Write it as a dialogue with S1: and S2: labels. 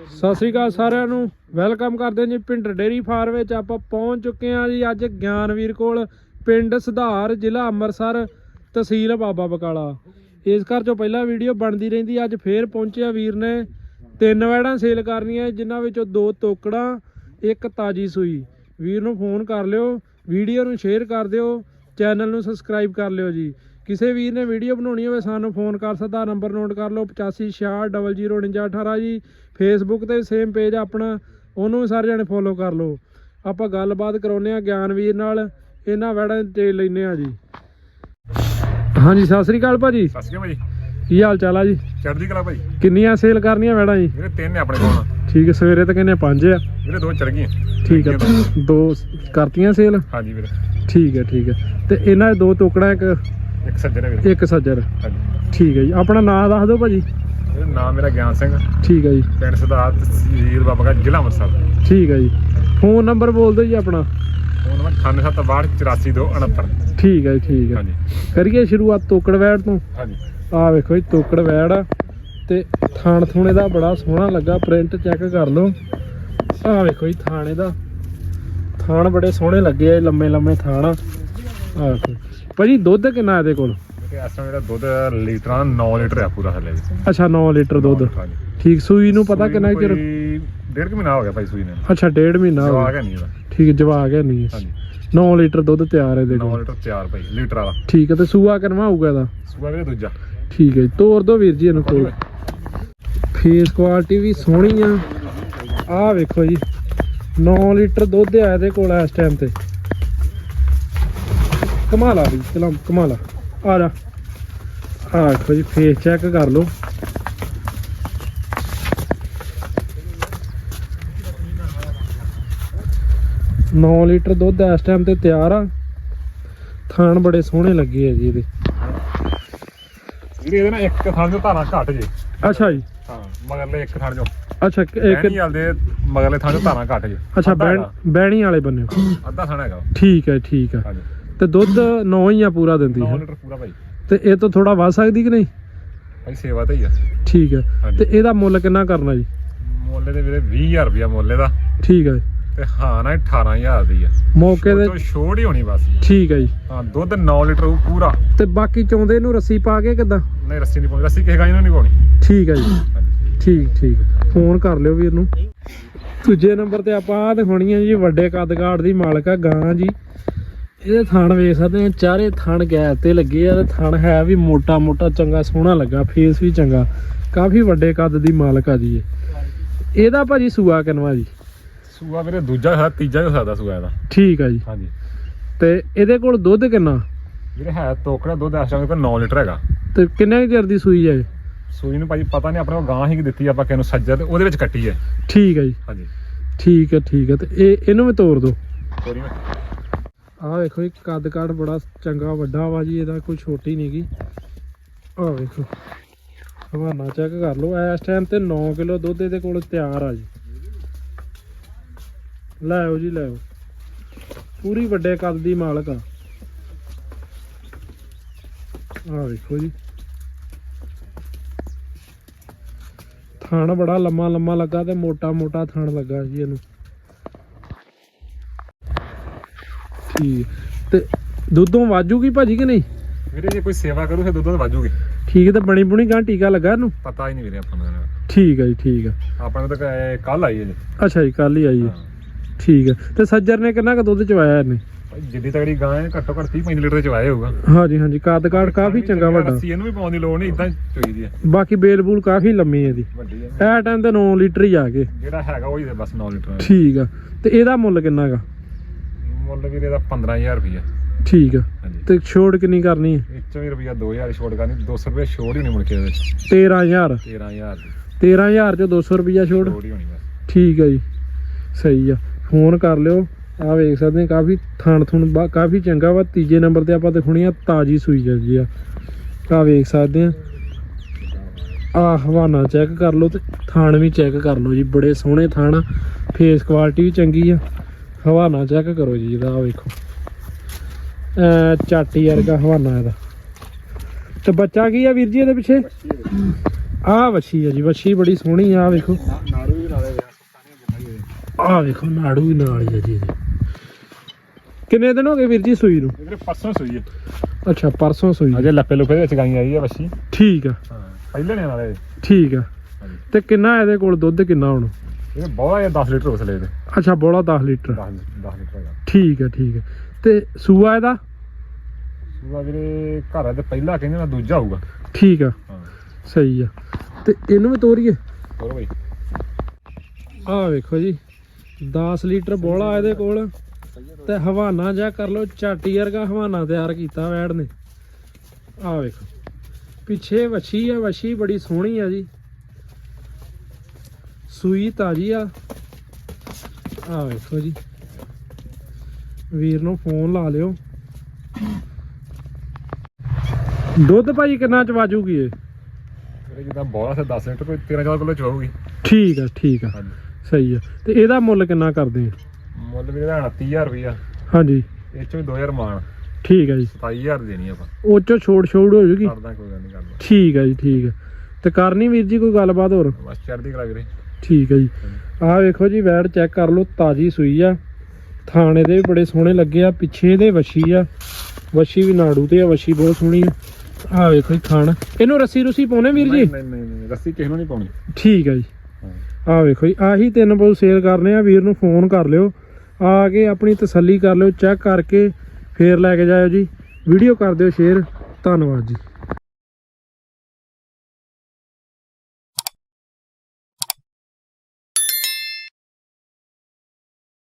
S1: ਸਤਿ ਸ੍ਰੀ ਅਕਾਲ ਸਾਰਿਆਂ ਨੂੰ। ਵੈਲਕਮ ਕਰਦੇ ਜੀ ਪਿੰਡ ਡੇਰੀ ਫਾਰਮ ਵਿੱਚ। ਆਪਾਂ ਪਹੁੰਚ ਚੁੱਕੇ ਹਾਂ ਜੀ ਅੱਜ ਗਿਆਨਵੀਰ ਕੋਲ, ਪਿੰਡ ਸੁਧਾਰ, ਜ਼ਿਲ੍ਹਾ ਅੰਮ੍ਰਿਤਸਰ, ਤਹਿਸੀਲ ਬਾਬਾ ਬਕਾਲਾ। ਇਸ ਘਰ ਚੋਂ ਪਹਿਲਾਂ ਵੀਡੀਓ ਬਣਦੀ ਰਹਿੰਦੀ ਅੱਜ ਫੇਰ ਪਹੁੰਚਿਆ ਵੀਰ ਨੇ। ਤਿੰਨ ਵੈੜਾਂ ਸੇਲ ਕਰਨੀਆਂ, ਜਿਨ੍ਹਾਂ ਵਿੱਚੋਂ ਦੋ ਤੋਕੜਾਂ, ਇੱਕ ਤਾਜੀ ਸੂਈ। ਵੀਰ ਨੂੰ ਫੋਨ ਕਰ ਲਿਓ, ਵੀਡੀਓ ਨੂੰ ਸ਼ੇਅਰ ਕਰ ਦਿਓ, ਚੈਨਲ ਨੂੰ ਸਬਸਕ੍ਰਾਈਬ ਕਰ ਲਿਓ ਜੀ। ਕਿਸੇ ਵੀਰ ਨੇ ਵੀਡੀਓ ਬਣਾਉਣੀ ਹੋਵੇ ਸਾਨੂੰ ਫੋਨ ਕਰ ਸਕਦਾ ਨੰਬਰ ਨੋਟ ਕਰ ਲਓ 8566004918 ਜੀ। ਫੇਸਬੁੱਕ ਤੇ ਸੇਮ ਪੇਜ ਆਪਣਾ ਉਹਨੂੰ ਵੀ ਸਾਰੇ ਜਣੇ ਫੋਲੋ ਕਰ ਲਓ। ਆਪਾਂ ਗੱਲਬਾਤ ਕਰਾਉਨੇ ਆ ਗਿਆਨਵੀਰ ਨਾਲ ਇਹਨਾਂ ਵੈੜਾਂ ਤੇ ਲੈਨੇ ਆ ਜੀ। ਹਾਂਜੀ ਸਤਿ ਸ੍ਰੀ ਅਕਾਲ ਭਾਜੀ।
S2: ਸਤਿ ਸ਼੍ਰੀ ਅਕਾਲ ਭਾਈ
S1: ਕੀ ਹਾਲ ਚਾਲ ਆ ਜੀ?
S2: ਚੜ੍ਹਦੀ ਕਲਾ ਭਾਈ
S1: ਕਿੰਨੀਆਂ ਸੇਲ ਕਰਨੀਆਂ ਵੈੜਾਂ ਜੀ?
S2: ਵੀਰੇ ਤਿੰਨ ਨੇ ਆਪਣੇ ਕੋਲ।
S1: ਠੀਕ ਹੈ ਸਵੇਰੇ ਤਾਂ ਕਹਿੰਦੇ ਪੰਜ ਆ।
S2: ਵੀਰੇ ਦੋ ਚੜ ਗਈਆਂ।
S1: ਠੀਕ ਹੈ ਦੋ। ਕਰਤੀਆਂ ਸੇਲ
S2: ਹਾਂਜੀ ਵੀਰੇ।
S1: ਠੀਕ ਹੈ ਠੀਕ ਹੈ। ਤੇ ਇਹਨਾਂ ਦੇ ਦੋ ਟੋਕੜਾ ਇੱਕ
S2: ਇੱਕ ਸੱਜਣ ਹੈ ਵੀਰੇ।
S1: ਇੱਕ ਸੱਜਰ
S2: ਹਾਂਜੀ।
S1: ਠੀਕ ਹੈ ਜੀ। ਆਪਣਾ ਨਾਮ ਦੱਸ ਦਿਓ ਭਾਜੀ।
S2: ਵੀਰੇ ਨਾਮ ਮੇਰਾ ਗਿਆਨ ਸਿੰਘ।
S1: ਠੀਕ ਹੈ ਜੀ।
S2: ਪਿੰਡ ਸਦਾਤ ਤਹਿਸੀਲ ਬਾਬਾ ਜ਼ਿਲ੍ਹਾ ਅੰਮ੍ਰਿਤਸਰ।
S1: ਠੀਕ ਹੈ ਜੀ। ਫੋਨ ਨੰਬਰ ਬੋਲ ਦਿਓ ਜੀ ਆਪਣਾ।
S2: ਫੋਨ ਨੰਬਰ 9762844269
S1: ਠੀਕ ਹੈ ਜੀ ਠੀਕ ਹੈ।
S2: ਹਾਂਜੀ।
S1: ਕਰੀਏ ਸ਼ੁਰੂਆਤ ਤੋਕੜ ਵੈੜ ਤੋਂ।
S2: ਹਾਂਜੀ।
S1: ਆ ਵੇਖੋ ਜੀ ਤੋਕੜ ਵੈੜ ਆ। ਤੇ ਥਾਣ ਥੂਣੇ ਦਾ ਬੜਾ ਸੋਹਣਾ ਲੱਗਾ। ਪ੍ਰਿੰਟ ਚੈੱਕ ਕਰ ਲਓ। ਆ ਵੇਖੋ ਜੀ ਥਾਣੇ ਦਾ। ਥਾਣ ਬੜੇ ਸੋਹਣੇ ਲੱਗੇ ਆ ਇਹ ਲੰਮੇ ਲੰਮੇ ਥਾਣ ਆ। ਵੇਖੋ ਭਾਜੀ ਦੁੱਧ ਕਿੰਨਾ ਇਹਦੇ ਕੋਲ?
S2: ਵੀਰੇ ਇਸ ਸਮੇਂ ਜਿਹੜਾ ਦੁੱਧ ਲੀਟਰਾਂ ਦਾ 9 ਲੀਟਰ ਆ ਪੂਰਾ ਥੱਲੇ ਜੀ
S1: ਅੱਛਾ 9 ਲੀਟਰ ਦੁੱਧ।
S2: ਹਾਂਜੀ।
S1: ਠੀਕ ਸੂਈ ਨੂੰ ਪਤਾ ਕਿੰਨਾ ਚਿਰ?
S2: ਡੇਢ ਕੁ ਮਹੀਨਾ ਹੋ ਗਿਆ ਭਾਈ ਸੂਈ ਨੇ।
S1: ਅੱਛਾ ਡੇਢ ਮਹੀਨਾ ਹੋ ਗਿਆ।
S2: ਨਹੀਂ ਇਹਦਾ।
S1: ਠੀਕ ਜਵਾ ਗਿਆ ਨਹੀਂ।
S2: ਹਾਂਜੀ।
S1: 9 ਲੀਟਰ ਦੁੱਧ ਤਿਆਰ ਹੈ ਇਹਦੇ
S2: 9
S1: ਕੋਲ।
S2: ਲੀਟਰ ਤਿਆਰ ਭਾਈ ਲੀਟਰ ਵਾਲਾ।
S1: ਠੀਕ ਹੈ ਤੇ ਸੂਆ ਕਰਵਾ ਹੋਊਗਾ ਇਹਦਾ?
S2: ਸੂਆ ਵੀਰੇ ਦੂਜਾ।
S1: ਠੀਕ ਹੈ ਤੋਰ ਦੋ ਵੀਰ ਜੀ ਇਹਨੂੰ ਕੋਲ। ਫੇਸ ਕੁਆਲਿਟੀ ਵੀ ਸੋਹਣੀ ਆ। ਆਹ ਵੇਖੋ ਜੀ 9 ਲੀਟਰ ਦੁੱਧ ਆ ਇਹਦੇ ਕੋਲ ਇਸ ਟਾਈਮ ਤੇ। ਕਮਾਲਾ ਵੀ ਚਲੋ ਕਮਾਲਾ ਆ। ਜਾ। ਆ ਵੇਖੋ ਜੀ ਫੇਸ ਚੈੱਕ ਕਰ ਲਓ। ਨੌ ਲੀਟਰ ਦੁੱਧ ਇਸ ਟਾਈਮ ਤੇ ਤਿਆਰ ਆ। ਥਾਣ ਬੜੇ ਸੋਹਣੇ ਲੱਗੇ ਆ ਜੀ ਇਹਦੇ।
S2: ਵੀਰੇ ਇਹਦੇ ਨਾਲ ਇੱਕ ਥਾਂ ਚੋਂ ਧਾਰਾਂ ਘੱਟ ਜੇ।
S1: ਅੱਛਾ ਜੀ।
S2: ਹਾਂ ਮਗਰਲੇ ਇੱਕ ਥਾਂ ਚੋਂ।
S1: ਅੱਛਾ ਇੱਕ
S2: ਵਾਲ ਦੇ ਮਗਰਲੇ ਥਾਂ ਚੋਂ ਧਾਰਾਂ ਘੱਟ ਜੇ।
S1: ਅੱਛਾ ਬੈਣੀ ਵਾਲੇ ਬੰਨੇ।
S2: ਅੱਧਾ ਥਾਂ ਹੈਗਾ।
S1: ਠੀਕ ਹੈ ਠੀਕ ਹੈ।
S2: ਹਾਂਜੀ।
S1: ਤੇ ਦੁੱਧ 9 ਹੀ ਆ ਪੂਰਾ ਦਿੰਦੀ
S2: 9
S1: ਹੈ।
S2: ਲੀਟਰ ਪੂਰਾ ਭਾਈ।
S1: ਤੇ ਇਹ ਤੋਂ ਥੋੜਾ ਵੱਧ ਸਕਦੀ ਕਿ ਨਹੀਂ?
S2: ਭਾਈ ਸੇਵਾ ਤੇ ਹੀ ਆ।
S1: ਠੀਕ ਹੈ।
S2: ਹਾਂਜੀ।
S1: ਤੇ ਇਹਦਾ ਮੁੱਲ ਕਿੰਨਾ ਕਰਨਾ ਜੀ?
S2: ਮੁੱਲ ਦੇ ਵੀਰੇ 20000 ਰੁਪਇਆ ਮੁੱਲ ਇਹਦਾ।
S1: ਠੀਕ ਹੈ। ਜੀ।
S2: ਤੇ ਹਾਂ ਨਾ 18000 ਦੀ ਆ।
S1: ਮੌਕੇ ਦੇ
S2: ਉਹ ਛੋੜ ਹੀ ਹੋਣੀ ਬਸ।
S1: ਠੀਕ ਹੈ ਜੀ।
S2: ਹਾਂ ਦੁੱਧ 9 ਲੀਟਰ ਹੋਊ ਪੂਰਾ।
S1: ਤੇ ਬਾਕੀ ਚੌਂਦੇ ਨੂੰ ਰੱਸੀ ਪਾ ਕੇ ਕਿਦਾਂ?
S2: ਨਹੀਂ ਰੱਸੀ ਨਹੀਂ ਪਾਉਣੀ। ਰੱਸੀ ਕਿਸੇ ਗਾਈ ਨੂੰ ਨਹੀਂ ਪਾਉਣੀ।
S1: ਠੀਕ ਹੈ ਜੀ।
S2: ਹਾਂਜੀ।
S1: ਠੀਕ ਠੀਕ। ਫੋਨ ਕਰ ਲਿਓ ਵੀਰ ਨੂੰ। ਦੂਜੇ ਨੰਬਰ ਤੇ ਆਪਾਂ ਆ ਦਿਖਾਉਣੀ ਹੈ ਜੀ ਵੱਡੇ ਕੱਦ ਕਾਠ ਦੀ ਮਾਲਕ ਆ ਗਾਂ ਜੀ। ਇਹਦੇ ਥਣ ਵੇਖ ਸਕਦੇ ਆ ਚਾਰੇ ਥਣ ਗੈਪ ਤੇ ਲੱਗੇ ਆ ਤੇ ਥਣ ਹੈ ਵੀ ਮੋਟਾ ਮੋਟਾ ਚੰਗਾ ਸੋਹਣਾ ਲੱਗਾ ਫੇਸ ਵੀ ਚੰਗਾ। ਕਾਫੀ ਵੱਡੇ ਕੱਦ ਦੀ ਮਾਲਕ ਆ ਜੀ ਇਹ। ਇਹਦਾ ਭਾਜੀ ਸੂਆ ਕਿਨਵਾ ਜੀ?
S2: ਸੂਆ ਵੀਰੇ ਦੂਜਾ ਹੈ ਤੀਜਾ ਹੀ ਸਕਦਾ ਸੂਆ ਇਹਦਾ।
S1: ਠੀਕ ਆ ਜੀ।
S2: ਹਾਂਜੀ।
S1: ਤੇ ਇਹਦੇ ਕੋਲ ਦੁੱਧ ਕਿੰਨਾ?
S2: ਵੀਰੇ ਹੈ ਤੋਕੜਾ ਦੁੱਧ ਇਸ ਟਾਈਮ ਕੋਲ 9 ਲੀਟਰ ਹੈਗਾ।
S1: ਤੇ ਕਿੰਨੇ ਚਿਰ ਦੀ ਸੂਈ ਹੈ?
S2: ਸੂਈ ਨੂੰ ਭਾਜੀ ਪਤਾ ਨਹੀਂ ਆਪਣੇ ਕੋਲ ਗਾਂ ਹੀ ਦਿੱਤੀ ਆਪਾਂ ਕਿਹਨੂੰ ਸੱਜਰ ਤੇ ਉਹਦੇ ਵਿੱਚ ਕੱਟੀ ਹੈ
S1: ਠੀਕ ਹੈ ਜੀ।
S2: ਹਾਂਜੀ।
S1: ਠੀਕ ਹੈ ਠੀਕ ਹੈ ਤੇ ਇਹ ਇਹਨੂੰ ਵੀ ਤੋੜ ਦਿਓ
S2: ਤੋਰੀ ਮੈਂ।
S1: ਆਹ ਵੇਖੋ ਇਹ ਕੱਦ ਕਾਠ ਬੜਾ ਚੰਗਾ, ਵੱਡਾ ਵਾ ਜੀ, ਇਹਦਾ ਕੋਈ ਛੋਟੀ ਨਹੀਂਗੀ ਆਹ ਵੇਖੋ, ਹਵਾਨਾ ਚੈੱਕ ਕਰ ਲਓ, ਇਸ ਟਾਈਮ ਤੇ 9 ਕਿਲੋ ਦੁੱਧ ਇਹਦੇ ਕੋਲ ਤਿਆਰ ਆ ਜੀ। ਲੈ ਆਓ ਜੀ, ਲੈ ਆਓ। ਪੂਰੀ ਵੱਡੇ ਕੱਦ ਦੀ ਮਾਲਕ ਆ। ਆਹ ਵੇਖੋ ਜੀ। ਥਣ ਬੜਾ ਲੰਮਾ ਲੰਮਾ ਲੱਗਾ ਤੇ ਮੋਟਾ ਮੋਟਾ ਥਣ ਲੱਗਾ ਜੀ ਇਹਨੂੰ। ਠੀਕ। ਤੇ ਦੁੱਧੋਂ ਵਾਜੂਗੀ ਭਾਜੀ ਕਿ ਨਹੀਂ?
S2: ਵੀਰੇ ਜੇ ਕੋਈ ਸੇਵਾ ਕਰੂ ਫਿਰ ਦੁੱਧ ਵਾਜੂਗੀ।
S1: ਠੀਕ ਤੇ ਬਣੀ ਬੁਣੀ ਗਾਂ ਟੀਕਾ ਲੱਗਾ ਇਹਨੂੰ?
S2: ਪਤਾ ਹੀ ਨਹੀਂ ਵੀਰੇ ਆਪਾਂ ਨੂੰ
S1: ਠੀਕ ਹੈ ਜੀ ਠੀਕ ਹੈ।
S2: ਆਪਾਂ ਨੂੰ ਤਾਂ ਕੱਲ ਆਈ ਹੈ ਜੀ।
S1: ਅੱਛਾ ਜੀ ਕੱਲ ਹੀ ਆਈ ਹੈ। ਠੀਕ ਹੈ। ਤੇ ਸੱਜਰ ਨੇ ਕਿੰਨਾ ਕੁ ਦੁੱਧ ਚਵਾਇਆ ਇਹਨੇ?
S2: ਜਿੱਡੀ ਤਗੜੀ ਗਾਂ ਹੈ ਘੱਟੋ ਘੱਟ 30 35 ਲੀਟਰ ਚਵਾਏ ਹੋਊਗਾ।
S1: ਹਾਂਜੀ ਹਾਂਜੀ ਕੱਦ ਕਾਠ ਕਾਫੀ ਚੰਗਾ ਵੱਡਾ।
S2: ਰੱਸੀ ਇਹਨੂੰ ਵੀ ਪਾਉਣ ਦੀ ਲੋੜ ਨਹੀਂ ਇਦਾਂ ਚੋਈਦੀ ਹੈ।
S1: ਬਾਕੀ ਬੇਲ ਬੂਲ ਕਾਫੀ ਲੰਮੀ ਹੈ
S2: ਹੈ।
S1: ਇਹ ਟਾਈਮ ਤੇ 9 ਲੀਟਰ ਹੀ ਆ ਗਏ।
S2: ਜਿਹੜਾ ਹੈਗਾ ਉਹ ਹੀ ਬਸ 9 ਲੀਟਰ
S1: ਠੀਕ ਆ ਤੇ ਇਹਦਾ ਮੁੱਲ ਕਿੰਨਾ ਗਾ
S2: ਮੁੱਲ ਵੀਰੇ ਦਾ 15000 ਰੁਪਇਆ
S1: ਠੀਕ ਆ।
S2: ਹਾਂਜੀ।
S1: ਤੇ ਛੋੜ ਕਿੰਨੀ ਕਰਨੀ ਹੈ
S2: ਇਹ ਚੋਂ ਵੀ ਰੁਪਇਆ 2000 ਛੋੜ ਕਰਨੀ 200 ਰੁਪਏ ਛੋੜ ਹੀ ਨਹੀਂ ਮੁੜ ਕੇ ਇਹਦੇ ਵਿੱਚ
S1: 13000
S2: 13000 ਦੀ।
S1: 13000 ਚੋਂ 200 ਰੁਪਿਆ ਛੋੜ?
S2: ਛੋੜ ਹੀ ਹੋਣੀ ਬਸ।
S1: ਠੀਕ ਹੈ ਜੀ। ਸਹੀ ਆ। ਫੋਨ ਕਰ ਲਿਓ। ਆ ਵੇਖ ਸਕਦੇ ਆ ਕਾਫੀ ਥਾਣ ਥੁਣ ਬਾ- ਕਾਫੀ ਚੰਗਾ ਵਾ। ਤੀਜੇ ਨੰਬਰ ਤੇ ਆਪਾਂ ਦਿਖਾਉਣੀ ਆ ਤਾਜੀ ਸੂਈ ਜਾਂਦੀ ਆ। ਆ ਵੇਖ ਸਕਦੇ ਆ। ਆ ਹਵਾਨਾ ਚੈੱਕ ਕਰ ਲਓ ਤੇ ਥਾਣ ਵੀ ਚੈੱਕ ਕਰ ਲਓ ਜੀ। ਬੜੇ ਸੋਹਣੇ ਥਾਣ ਆ। ਫੇਸ ਕੁਆਲਿਟੀ ਵੀ ਚੰਗੀ ਆ। ਹਵਾਨਾ ਚੈੱਕ ਕਰੋ ਜੀ ਇਹਦਾ ਆ ਵੇਖੋ। ਐ ਚਾਟੀ ਵਰਗਾ ਹਵਾਨਾ ਇਹਦਾ। ਤੇ ਬੱਚਾ ਕੀ ਆ ਵੀਰ ਜੀ ਇਹਦੇ ਪਿੱਛੇ? ਆਹ ਵੱਛੀ ਆ ਜੀ ਵੱਛੀ ਬੜੀ ਸੋਹਣੀ ਆ ਵੇਖੋ।
S2: ਨਾੜੂ ਵੀ ਨਾਲੇ ਵਿਆਹ
S1: ਆਹ ਵੇਖੋ ਨਾੜੂ ਵੀ ਨਾਲ ਹੀ ਆ ਜੀ ਇਹਦੇ। ਕਿੰਨੇ ਦਿਨ ਹੋ ਗਏ ਵੀਰ ਜੀ ਸੂਈ ਨੂੰ?
S2: ਇਹਦੇ ਪਰਸੋਂ ਸੂਈ ਹੈ
S1: ਅੱਛਾ ਪਰਸੋਂ ਸੂਈ।
S2: ਅਜੇ ਲੱਪੇ ਲੁਪੇ ਦੇ ਵਿੱਚ ਗਾਈ ਆਈ ਹੈ ਬੱਚੀ
S1: ਠੀਕ ਆ।
S2: ਹਾਂ ਪਹਿਲੇ ਨੇ ਨਾਲੇ।
S1: ਠੀਕ ਆ। ਤੇ ਕਿੰਨਾ ਇਹਦੇ ਕੋਲ ਦੁੱਧ ਕਿੰਨਾ ਹੁਣ?
S2: ਇਹ ਬਹੁਤ ਹੈ 10 ਲੀਟਰ ਉਸ ਲੈ ਦੇ?
S1: ਅੱਛਾ ਬੋਲਾ 10 ਲੀਟਰ।
S2: 10 10 ਲੀਟਰ ਹੈਗਾ।
S1: ਠੀਕ ਆ ਠੀਕ ਆ ਤੇ ਸੂਆ ਇਹਦਾ?
S2: ਸੂਆ ਜਿਹੜੇ ਘਰ ਹੈ ਤੇ ਪਹਿਲਾ ਕਹਿੰਦੇ ਨਾ ਦੂਜਾ ਹੋਊਗਾ।
S1: ਠੀਕ ਆ।
S2: ਹਾਂ।
S1: ਸਹੀ ਆ। ਤੇ ਇਹਨੂੰ ਵੀ ਤੋਰੀਏ?
S2: ਹੋਰ ਬਈ।
S1: ਆਹ ਵੇਖੋ ਜੀ 10 ਲੀਟਰ ਬੋਲਾ ਇਹਦੇ ਕੋਲ। ਤੇ ਹਵਾਨਾ ਜਿਹਾ ਕਰ ਲਓ ਝਾਟੀ ਵਰਗਾ ਹਵਾਨਾ ਤਿਆਰ ਕੀਤਾ ਵੈੜ ਨੇ। ਆਹ ਵੇਖੋ। ਪਿੱਛੇ ਵੱਛੀ ਆ ਵੱਛੀ ਬੜੀ ਸੋਹਣੀ ਆ ਜੀ। ਸੂਈ ਤਾਜੀ ਆ। ਆਹ ਵੇਖੋ ਜੀ। ਵੀਰ ਨੂੰ ਫੋਨ ਲਾ ਲਿਓ। ਦੁੱਧ ਭਾਜੀ ਕਿੰਨਾ ਚ ਵਾਜੂਗੀ ਇਹ?
S2: ਇਹ ਜਿੱਦਾਂ ਬੋਲਾ ਸੇ 10 ਲੀਟਰ ਕੋਈ 13 14 ਕਿਲੋ ਚੋਊਗੀ
S1: ਠੀਕ ਆ ਠੀਕ ਆ।
S2: ਹਾਂਜੀ।
S1: ਸਹੀ ਆ। ਤੇ ਇਹਦਾ ਮੁੱਲ ਕਿੰਨਾ ਕਰਦੇ ਆ?
S2: ਮੁੱਲ ਵੀ ਇਹਦਾ 29000 ਰੁਪਇਆ
S1: ਹਾਂਜੀ।
S2: ਇਹ ਚੋਂ ਵੀ 2000 ਮਾਨ
S1: ਠੀਕ ਆ ਜੀ।
S2: 27000 ਦੇਣੀ ਆਪਾਂ।
S1: ਉਹ ਚੋਂ ਛੋੜ ਛੋੜ ਹੋ ਜੂਗੀ
S2: ਕਰਦਾ ਕੋਈ ਗੱਲ ਨਹੀਂ ਕਰਦਾ।
S1: ਠੀਕ ਆ ਜੀ ਠੀਕ ਆ। ਤੇ ਕਰਨੀ ਵੀਰ ਜੀ ਕੋਈ ਗੱਲਬਾਤ ਹੋਰ?
S2: ਬਸ ਚੜ੍ਹਦੀ ਕਲਾ ਵੀਰੇ।
S1: ਠੀਕ ਆ ਜੀ। ਆਹ ਵੇਖੋ ਜੀ ਵੈੜ ਚੈੱਕ ਕਰ ਲਓ ਤਾਜੀ ਸੂਈ ਆ। ਥਾਣੇ ਦੇ ਵੀ ਬੜੇ ਸੋਹਣੇ ਲੱਗੇ ਆ ਪਿੱਛੇ ਇਹਦੇ ਵੱਛੀ ਆ। ਵੱਛੀ ਵੀ ਨਾੜੂ ਤੇ ਆ ਵੱਛੀ ਬਹੁਤ ਸੋਹਣੀ ਆ। ਆਹ ਵੇਖੋ ਜੀ ਥਾਣ। ਇਹਨੂੰ ਰੱਸੀ ਰੁੱਸੀ ਪਾਉਣੇ ਵੀਰ ਜੀ?
S2: ਨਹੀਂ ਨਹੀਂ ਨਹੀਂ ਰੱਸੀ ਕਿਸੇ ਨੂੰ ਨਹੀਂ ਪਾਉਣੀ।
S1: ਠੀਕ ਆ ਜੀ।
S2: ਹਾਂ।
S1: ਆਹ ਵੇਖੋ ਜੀ ਆਹੀ ਤਿੰਨ ਬੋਲ ਸੇਲ ਕਰਨੇ ਆ ਵੀਰ ਨੂੰ ਫੋਨ ਕਰ ਲਿਓ। ਆ ਕੇ ਆਪਣੀ ਤਸੱਲੀ ਕਰ ਲਿਓ ਚੈੱਕ ਕਰਕੇ ਫੇਰ ਲੈ ਕੇ ਜਾਇਓ ਜੀ। ਵੀਡੀਓ ਕਰ ਦਿਓ ਸ਼ੇਅਰ ਧੰਨਵਾਦ ਜੀ।